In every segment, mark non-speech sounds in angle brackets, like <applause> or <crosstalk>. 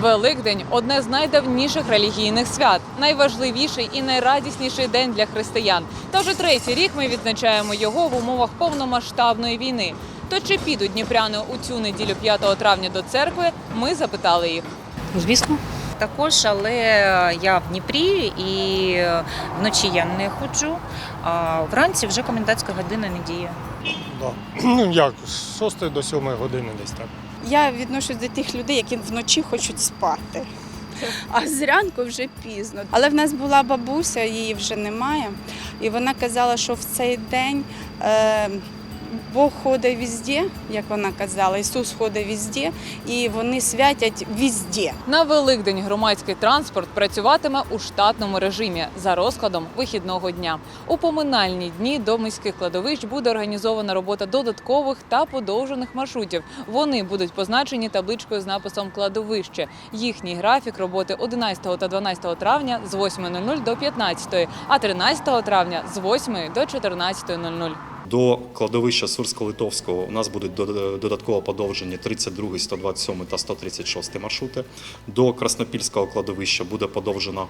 Великдень одне з найдавніших релігійних свят, найважливіший і найрадісніший день для християн. Та вже третій рік ми відзначаємо його в умовах повномасштабної війни. То чи підуть дніпряни у цю неділю 5 травня до церкви? Ми запитали їх. Звісно. Також, але я в Дніпрі і вночі я не ходжу. А вранці вже комендантська година не діє. Да. <clears throat> Ну як, з 6 до 7 години десь так. Я відношусь до тих людей, які вночі хочуть спати. А зранку вже пізно. Але в нас була бабуся, її вже немає. І вона казала, що в цей день е, Бог ходить везде, як вона казала, Ісус ходить везде, і вони святять везде. На Великдень громадський транспорт працюватиме у штатному режимі за розкладом вихідного дня. У поминальні дні до міських кладовищ буде організована робота додаткових та подовжених маршрутів. Вони будуть позначені табличкою з написом кладовище. Їхній графік роботи 11 та 12 травня з 8.00 до 15, а 13 травня з 8 до 14.00. До кладовища Сурсько-Литовського у нас будуть дод- додатково подовжені 32, 127 та 136 маршрути. До Краснопільського кладовища буде подовжено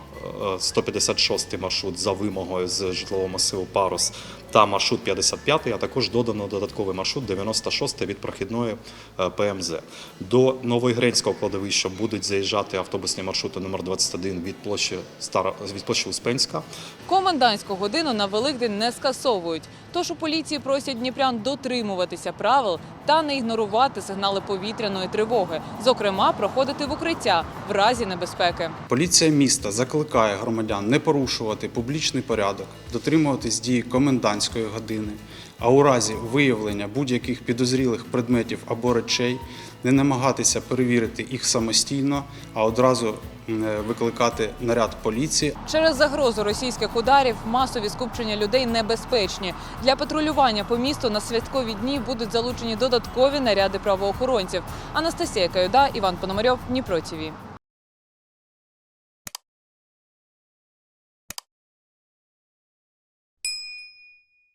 е, 156 маршрут за вимогою з житлового масиву Парус та маршрут 55, а також додано додатковий маршрут 96 від прохідної е, ПМЗ. До Новоігренського кладовища будуть заїжджати автобусні маршрути номер 21 від площі Стара від площі Успенська Комендантську годину на Великдень не скасовують. Тож у поліції просять дніпрян дотримуватися правил та не ігнорувати сигнали повітряної тривоги, зокрема, проходити в укриття в разі небезпеки. Поліція міста закликає громадян не порушувати публічний порядок, дотримуватись дії комендантської години, а у разі виявлення будь-яких підозрілих предметів або речей не намагатися перевірити їх самостійно, а одразу викликати наряд поліції Через загрозу російських ударів масові скупчення людей небезпечні. Для патрулювання по місту на святкові дні будуть залучені додаткові наряди правоохоронців. Анастасія Каюда, Іван Пономарьов, Дніпро ТІВІ.